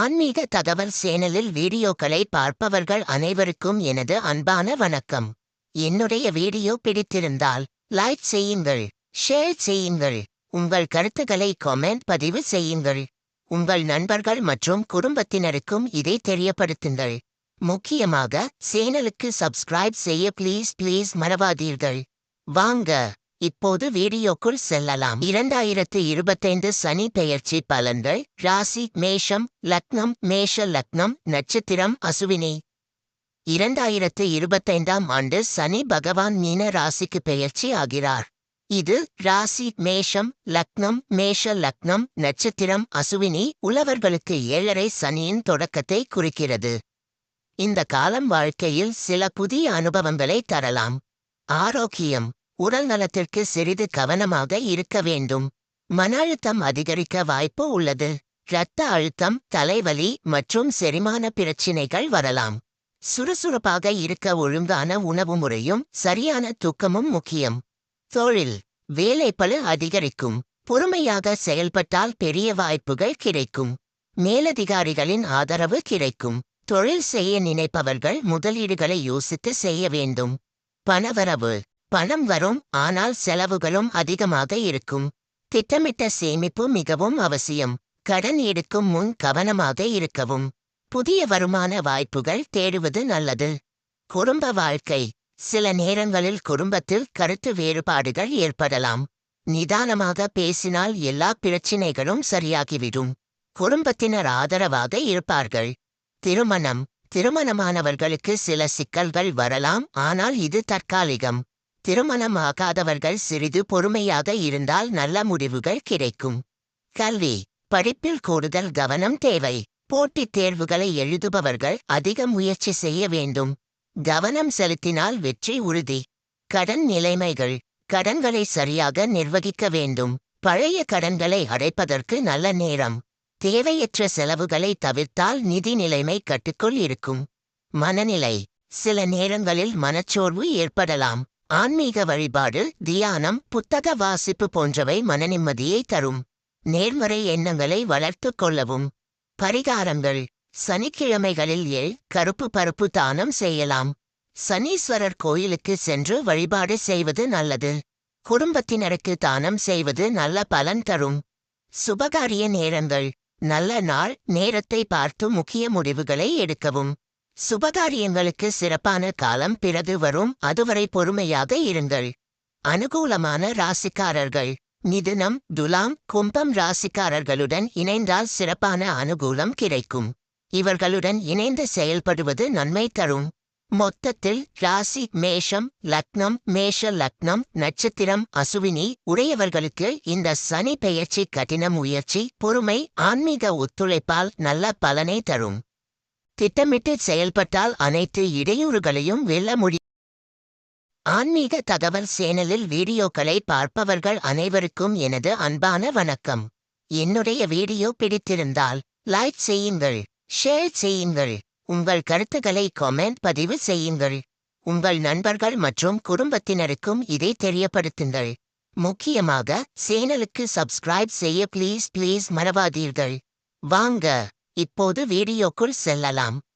ஆன்மீக தகவல் சேனலில் வீடியோக்களை பார்ப்பவர்கள் அனைவருக்கும் எனது அன்பான வணக்கம். என்னுடைய வீடியோ பிடித்திருந்தால் லைக் செய்யுங்கள் ஷேர் செய்யுங்கள் உங்கள் கருத்துக்களை கமெண்ட் பதிவு செய்யுங்கள். உங்கள் நண்பர்கள் மற்றும் குடும்பத்தினருக்கும் இதை தெரியப்படுத்துங்கள். முக்கியமாக சேனலுக்கு சப்ஸ்கிரைப் செய்ய ப்ளீஸ் ப்ளீஸ் மறவாதீர்கள். வாங்க இப்போது வீடியோக்குள் செல்லலாம். இரண்டாயிரத்து இருபத்தைந்து சனி பெயர்ச்சி பலன்கள். ராசி மேஷம் லக்னம் மேஷ லக்னம் நட்சத்திரம் அசுவினி. இரண்டாயிரத்து இருபத்தைந்தாம் ஆண்டு சனி பகவான் மீன ராசிக்கு பெயர்ச்சி ஆகிறார். இது ராசி மேஷம் லக்னம் மேஷ லக்னம் நட்சத்திரம் அசுவினி உழவர்களுக்கு ஏழரை சனியின் தொடக்கத்தை குறிக்கிறது. இந்த காலம் வாழ்க்கையில் சில புதிய அனுபவங்களை தரலாம். ஆரோக்கியம். உடல் நலத்திற்கு சிறிது கவனமாக இருக்க வேண்டும். மன அழுத்தம் அதிகரிக்க வாய்ப்பு உள்ளது. இரத்த அழுத்தம் தலைவலி மற்றும் செரிமான பிரச்சினைகள் வரலாம். சுறுசுறுப்பாக இருக்க ஒழுங்கான உணவு முறையும் சரியான தூக்கமும் முக்கியம். தொழில் வேலைப்பழு அதிகரிக்கும். பொறுமையாக செயல்பட்டால் பெரிய வாய்ப்புகள் கிடைக்கும். மேலதிகாரிகளின் ஆதரவு கிடைக்கும். தொழில் செய்ய நினைப்பவர்கள் முதலீடுகளை யோசித்து செய்ய வேண்டும். பணவரவு பணம் வரும் ஆனால் செலவுகளும் அதிகமாக இருக்கும். திட்டமிட்ட சேமிப்பு மிகவும் அவசியம். கடன் எடுக்கும் முன் கவனமாக இருக்கவும். புதிய வருமான வாய்ப்புகள் தேடுவது நல்லது. குடும்ப வாழ்க்கை. சில நேரங்களில் குடும்பத்தில் கருத்து வேறுபாடுகள் ஏற்படலாம். நிதானமாக பேசினால் எல்லா பிரச்சினைகளும் சரியாகிவிடும். குடும்பத்தினர் ஆதரவாக இருப்பார்கள். திருமணம். திருமணமானவர்களுக்கு சில சிக்கல்கள் வரலாம் ஆனால் இது தற்காலிகம். திருமணமாகாதவர்கள் சிறிது பொறுமையாக இருந்தால் நல்ல முடிவுகள் கிடைக்கும். கல்வி. படிப்பில் கூடுதல் கவனம் தேவை. போட்டித் தேர்வுகளை எழுதுபவர்கள் அதிக முயற்சி செய்ய வேண்டும். கவனம் செலுத்தினால் வெற்றி உறுதி. கடன் நிலைமைகள். கடன்களை சரியாக நிர்வகிக்க வேண்டும். பழைய கடன்களை அடைப்பதற்கு நல்ல நேரம். தேவையற்ற செலவுகளை தவிர்த்தால் நிதி நிலைமை கட்டுக்குள் இருக்கும். மனநிலை. சில நேரங்களில் மனச்சோர்வு ஏற்படலாம். ஆன்மீக வழிபாடு தியானம் புத்தக வாசிப்பு போன்றவை மனநிம்மதியை தரும். நேர்மறை எண்ணங்களை வளர்த்துக் கொள்ளவும். பரிகாரங்கள். சனிக்கிழமைகளில் ஏழ் கருப்பு பருப்பு தானம் செய்யலாம். சனீஸ்வரர் கோயிலுக்கு சென்று வழிபாடு செய்வது நல்லது. குடும்பத்தினருக்கு தானம் செய்வது நல்ல பலன் தரும். சுபகாரிய நேரங்கள். நல்ல நாள். நேரத்தை பார்த்து முக்கிய முடிவுகளை எடுக்கவும். சுபகாரியங்களுக்கு சிறப்பான காலம் பிறகு வரும். அதுவரை பொறுமையாக இருங்கள். அனுகூலமான ராசிக்காரர்கள். நிதினம் துலாம் கும்பம் ராசிக்காரர்களுடன் இணைந்தால் சிறப்பான அனுகூலம் கிடைக்கும். இவர்களுடன் இணைந்து செயல்படுவது நன்மை தரும். மொத்தத்தில் ராசி மேஷம் லக்னம் மேஷ லக்னம் நட்சத்திரம் அசுவினி உடையவர்களுக்கு இந்த சனி பெயர்ச்சி கடின முயற்சி பொறுமை ஆன்மீக ஒத்துழைப்பால் நல்ல பலனை தரும். திட்டமிட்டு செயல்பட்டால் அனைத்து இடையூறுகளையும் வெல்ல முடியும் ஆன்மீக தகவல் சேனலில் வீடியோக்களை பார்ப்பவர்கள் அனைவருக்கும் எனது அன்பான வணக்கம். என்னுடைய வீடியோ பிடித்திருந்தால் லைக் செய்யுங்கள் ஷேர் செய்யுங்கள் உங்கள் கருத்துக்களை கமெண்ட் பதிவு செய்யுங்கள். உங்கள் நண்பர்கள் மற்றும் குடும்பத்தினருக்கும் இதை தெரியப்படுத்துங்கள். முக்கியமாக சேனலுக்கு சப்ஸ்கிரைப் செய்ய ப்ளீஸ் ப்ளீஸ் மறவாதீர்கள். வாங்க இப்போது வீடியோக்குள் செல்லலாம்.